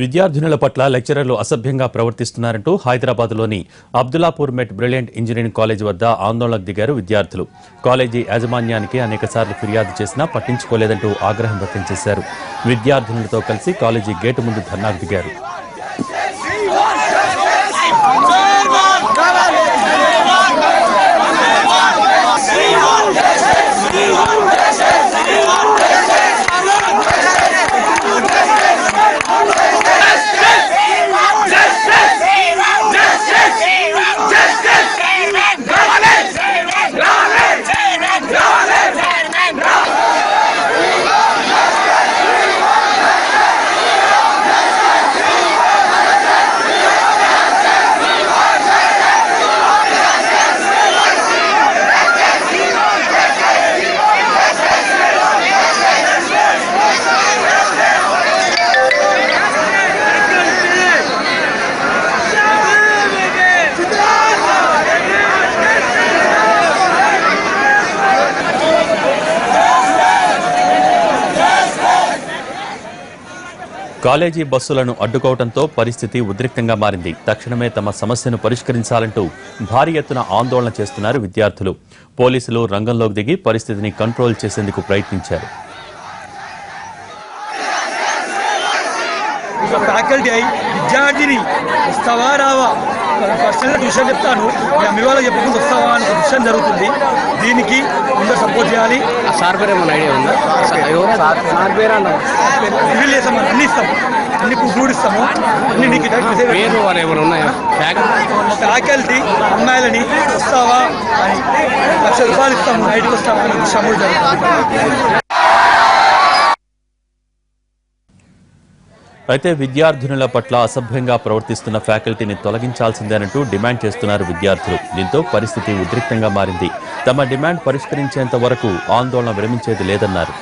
విద్యార్థినుల పట్ల లెక్చరర్లు అసభ్యంగా ప్రవర్తిస్తున్నారంటూ హైదరాబాద్లోని Abdullapurmet brilliant engineering college వద్ద ఆందోళనకు దిగారు విద్యార్థులు. కాలేజీ యాజమాన్యానికి అనేకసార్లు ఫిర్యాదు చేసినా పట్టించుకోలేదంటూ ఆగ్రహం వ్యక్తం చేశారు. విద్యార్థినులతో కలిసి కాలేజీ గేటు ముందు ధర్నాకు దిగారు. కాలేజీ బస్సులను అడ్డుకోవడంతో పరిస్థితి ఉద్రిక్తంగా మారింది. తక్షణమే తమ సమస్యను పరిష్కరించాలంటూ భారీ ఎత్తున ఆందోళన చేస్తున్నారు విద్యార్థులు. పోలీసులు రంగంలోకి దిగి పరిస్థితిని కంట్రోల్ చేసేందుకు ప్రయత్నించారు. ఫ్యాకల్టీ అయి విద్యార్థిని వస్తావా రావా? ఫస్ట్ ట్యూషన్ చెప్తాను. మీ అమ్మి వాళ్ళకి చెప్పకుండా వస్తావా అని క్వశ్చన్ జరుగుతుంది. దీనికి ముందు సపోర్ట్ చేయాలి. ఆ సార్ పేరు ఏమైనా ఐడియా ఉందా? సార్ పేరు? రివీల్ చేస్తాము అన్ని ఇస్తాము అన్ని ప్రూఫ్ ఇస్తాము. అన్ని నీకు పేరు వాళ్ళు ఏమైనా ఉన్నాయా? ఫ్యాక్ ఫ్యాకల్టీ అమ్మాయిలని వస్తావా అని లక్ష రూపాయలు ఇస్తాము. నైట్కి వస్తాము అని విషయం జరుగుతుంది అయితే విద్యార్థినుల పట్ల అసభ్యంగా ప్రవర్తిస్తున్న ఫ్యాకల్టీని తొలగించాల్సిందేనంటూ డిమాండ్ చేస్తున్నారు విద్యార్థులు. దీంతో పరిస్థితి ఉద్రిక్తంగా మారింది. తమ డిమాండ్ పరిష్కరించేంత వరకు ఆందోళన విరమించేది లేదన్నారు.